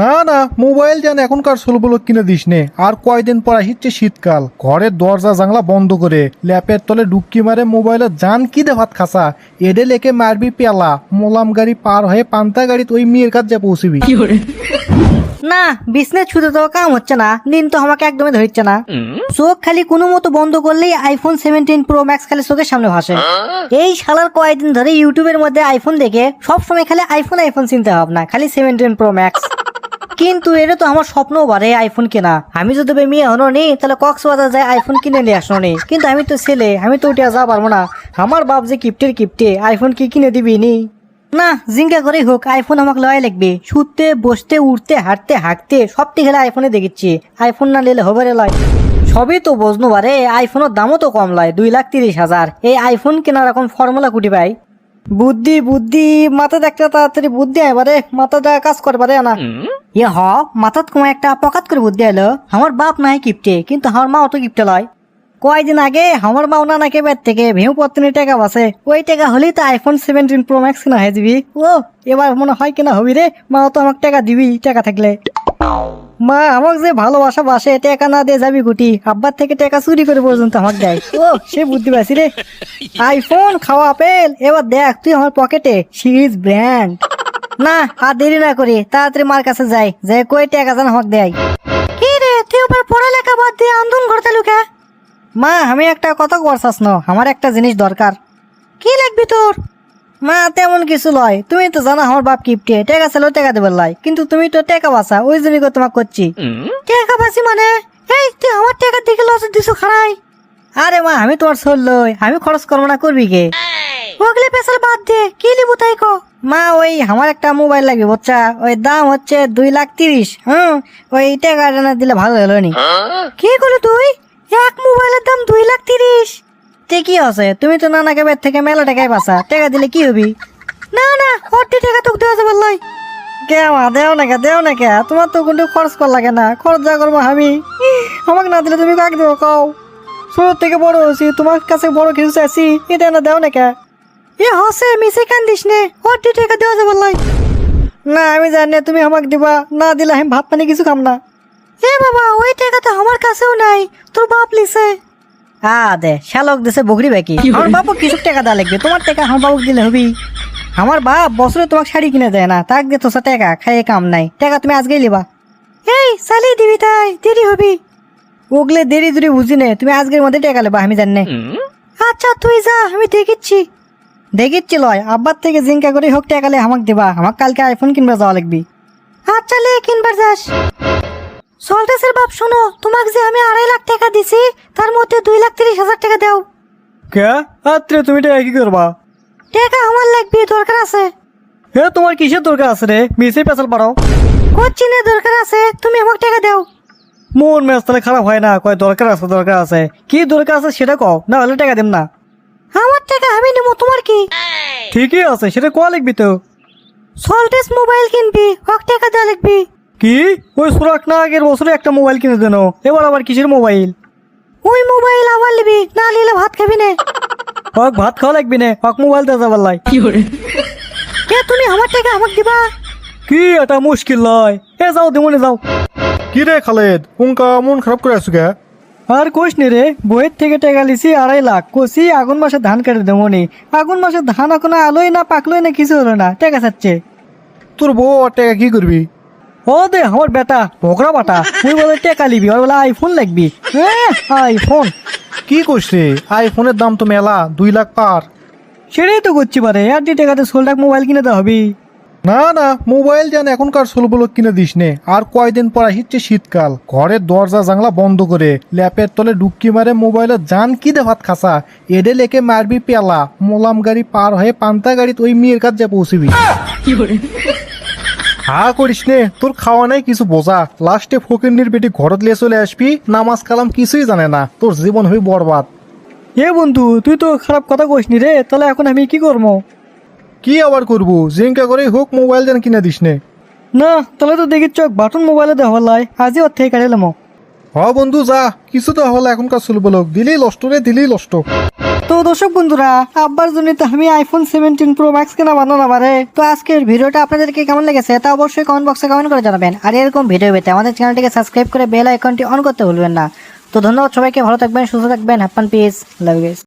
না না মোবাইল যেন এখনকার ষোলগুলো কিনে দিস নে। আর কয়দিন পর হিচ্ছে শীতকাল। ঘরের দরজা জানলা বন্ধ করে। ল্যাপের তলে ডুবকি মারে মোবাইলে জান কি দে ভাত খাসা। এডে লেকে মারবি পেলা মোলাম গাড়ি পার হয়ে পান্তা গাড়ি ওই মেয়ের কাছে পৌঁছবি। না বিজনেস ছুটে তো কাম হচ্ছে না। দিন তো আমাকে একদমই ধরছে না। চোখ খালি কোনো মতো বন্ধ করলেই আইফোন সেভেন্টিন প্রো ম্যাক্স খালি চোখের সামনে ভাসে। এই শালার কয়েকদিন ধরে ইউটিউবের মধ্যে আইফোন দেখে সবসময় খালি আইফোন আইফোন চিনতে হবে না খালি সেভেন্টিন প্রো ম্যাক্স কিন্তু এটা তো আমার স্বপ্ন বারে আইফোন কেনা। আমি যদি মেয়ে হনো নি, তাহলে কক্সবাজার যায় আইফোন কিনে নিয়ে আসনো নি। কিন্তু আমি তো ছেলে, আমি তো উঠে যা পারব না। আমার বাপ যে কিপ্টের কিপ্টে আইফোন কি কিনে দিবি নি? না জিঙ্কা করেই হোক আইফোন আমাকে লয় লাগবে। শুতে, বসতে উঠতে হাঁটতে হাঁকতে সব থেকে আইফোনে দেখেছি আইফোন না নিলে হবে রে লয়। সবই তো বুঝনো বারে আইফোনের দামও তো কম লয়, দুই লাখ তিরিশ হাজার। এই আইফোন কেনার এখন ফর্মুলা কুটি পাই। বুদ্ধি বুদ্ধি মাথা একটা তাড়াতাড়ি বুদ্ধি এবারে মাথাটা কাজ করে পারে না ইয়ে হ মাথাত কোনো একটা পকাত করে বুদ্ধি এলো আমার বাপ নাই কিপটে কিন্তু আমার মা অত কিপটে লয়। কয়দিন আগে আমার মা না নাকি বের থেকে ভেউ পত্নী টাকা বাসে ওই টাকা হলেই তো আইফোন সেভেন্টিন প্রো ম্যাক্স কিনা হয়ে দিবি ও এবার মনে হয় কিনা হবি রে মা তো আমাকে টাকা দিবি টাকা থাকলে। মা আমাকে যে ভালোবাসা বাসে টাকা না দিয়ে যাবি গুটি আব্বার থেকে টাকা চুরি করে পর্যন্ত আমাকে দেয়। ও সে বুদ্ধি পাইছি রে। আইফোন খাওয়া আপেল এবার দেখ তুই আমার পকেটে সিরিজ ব্র্যান্ড না আর দেরি না করি তাড়াতাড়ি মার কাছে যাই যে কই টাকা যেন আমাকে দেয়। কি রে তুই আবার পড়ালেখা বাদ দিয়ে আন্দোলন করতে লুকা মা আমি একটা কথা করছাস ন আমার একটা জিনিস দরকার। কি লাগবে তোর? মা তেমন কিছু লয়। তুমি তো জানো আমার বাপ কিপটে টাকা ছিল টাকা দেবার লাই কিন্তু তুমি তো টাকা বাঁচা ওই জন্য তোমাকে করছি। টাকা বাঁচি মানে? এই তুই আমার টাকা দিকে লস দিছো খাড়াই আরে মা আমি তোমার সোল লই আমি খরচ করব না করবি কে? ওগুলি পেশাল বাদ দে কি লিবু তাই কো? মা ওই আমার একটা মোবাইল লাগবে বাচ্চা। ওই দাম হচ্ছে দুই লাখ তিরিশ হুম? ওই টাকা দিলে ভালো হলো নি। কি করলি তুই? এক মোবাইলের দাম দুই লাখ তে কি আছে, তুমি তো নানা কেবের থেকে মেলা টাকায় বাসা টাকা দিলে কি হবি? না না, অর্ধেক টাকা তোকে দেওয়া যাবে লাই। কে মা দেও না কে, দেও না কে, তোমার তো কোনো খরচ কর লাগে না, খরচ যা করব আমি। আমাকে না দিলে তুমি কাকে দেবো, কও। ছোট থেকে বড় হয়েছি, তোমার কাছে বড় কিছু চাইছি এটা না, দেও না কে। এ হসে, মিশে কান্দিস নে, অর্ধেক টাকা দেওয়া যাবে লাই। না, আমি জানি তুমি আমাকে দিবা, না দিলে আমি ভাত পানি কিছু খাম না। এ বাবা, ওই টাকা তো আমার কাছেও নাই, তোর বাপ লিছে। আ দে শালক দেশে বকরি বাকি। আমার বাপু কিছু টাকা দেওয়া লাগবে তোমার টাকা আমার বাবুক দিলে হবি। আমার বাপ বছরে তোমাকে শাড়ি কিনে দেয় না তাক দে তোর টাকা খাইয়ে কাম নাই। টাকা তুমি আজকেই লিবা। এই চালিয়ে দিবি তাই দেরি হবি। ওগলে দেরি দেরি বুঝি নে তুমি আজকের মধ্যে টাকা লেবা আমি জানি আচ্ছা তুই যা আমি দেখিচ্ছি। দেখিচ্ছি লয় আব্বার থেকে জিঙ্কা করে হোক টাকালে আমাকে দিবা আমাকে কালকে আইফোন কিনবা যাওয়া লাগবি। আচ্ছা লে কিনবার যাস। সল্টেসের বাপ শোনো তোমাকে যে আমি আড়াই লাখ টাকা দিছি তার মধ্যে দুই লাখ তিরিশ হাজার টাকা দাও। কে? আত্রে তুমি এটা কি করবা? টাকা আমার লাগবে দরকার আছে। এ তোমার কিসের দরকার আছে রে? মিশে পেছাল পারো করছি না দরকার আছে তুমি আমাকে টাকা দাও। মন মেজ তাহলে খারাপ হয় না কয় দরকার আছে দরকার আছে। কি দরকার আছে সেটা কও না হলে টাকা দেব না। আমার টাকা আমি নেব তোমার কি? ঠিকই আছে সেটা কোয়া লিখবি তো? সল্টেস মোবাইল কিনবি হক টাকা দেওয়া লাগবি কি? ওই সুরাক না আগের বছরে একটা মোবাইল কিনে দেন। এবার আবার কিসের মোবাইল ওই মোবাইল আবার নিবি না নিলে ভাত খাবি না। হক ভাত খাওয়া লাগবি না। হক মোবাইল দেওয়া যাবার লাই। কে তুমি আমার টাকা আমাকে দিবা? কি এটা মুশকিল লয়। এ যাও দেমনে যাও। কি রে খালেদ উনকা মন খারাপ করে আছো কে? আর কোষ নি রে বইয়ের থেকে টাকা লিছি আড়াই লাখ। কষি আগুন মাসে ধান কেটে দেবো নি আগুন মাসে ধান এখনও আলোই না পাকলোই না কিছু হলো না? টাকা চাচ্ছে। তোর বউ আর টাকা কি করবি? ও দে আমার বেটা ভোকরা বাটা। তুই বলে টাকা লিবি ওর বলে আইফোন লাগবি। হ্যাঁ আইফোন? কি করছে আইফোনের দাম তো মেলা দুই লাখ পার। সেটাই তো করছি পারে আর যে টাকাতে ষোল লাখ মোবাইল কিনে দেওয়া হবি? না না মোবাইল যেন এখনকার ষোলগুলো কিনে দিস নে। আর কয়দিন পর হিচ্ছে শীতকাল। ঘরের দরজা জানলা বন্ধ করে ল্যাপের তলে ডুবকি মারে মোবাইলে জান কি দে ভাত খাসা। এডে লেকে মারবি পেলা। মোলাম গাড়ি পার হয়ে পান্তা গাড়ি ওই মেয়ের কাছে পৌঁছবি। হা করিস নে তোর খাওয়া নাই কিছু বোঝা। লাস্টে ফকিরনির বেটি ঘরত লিয়ে চলে আসবি নামাজ কালাম কিছুই জানে না তোর জীবন হবি বরবাদ। এ বন্ধু তুই তো খারাপ কথা কইস নি রে তাহলে এখন আমি কি করব কি আবার করব জিঙ্কা করে হোক মোবাইল যেন কিনে দিস নে। না তাহলে তো দেখি চোখ বাটন মোবাইলে দেওয়া লাই আজই ওর থেকে কাটালাম হ বন্ধু যা কিছু তো হলো এখনকার চলবো লোক দিলেই লষ্ট রে দিলেই লষ্ট তো দর্শক বন্ধুরা, আব্বার জন্য তো আমি আইফোন সেভেন্টিন প্রো ম্যাক্স কেনা বানানো পারে তো আজকের ভিডিওটা আপনাদেরকে কেমন লেগেছে তা অবশ্যই কমেন্ট বক্সে কমেন্ট করে জানাবেন। আর এরকম ভিডিও পেতে আমাদের চ্যানেলটিকে সাবস্ক্রাইব করে বেল আইকনটি অন করতে ভুলবেন না। তো ধন্যবাদ সবাইকে, ভালো থাকবেন, সুস্থ থাকবেন হ্যাপান পিস লাভ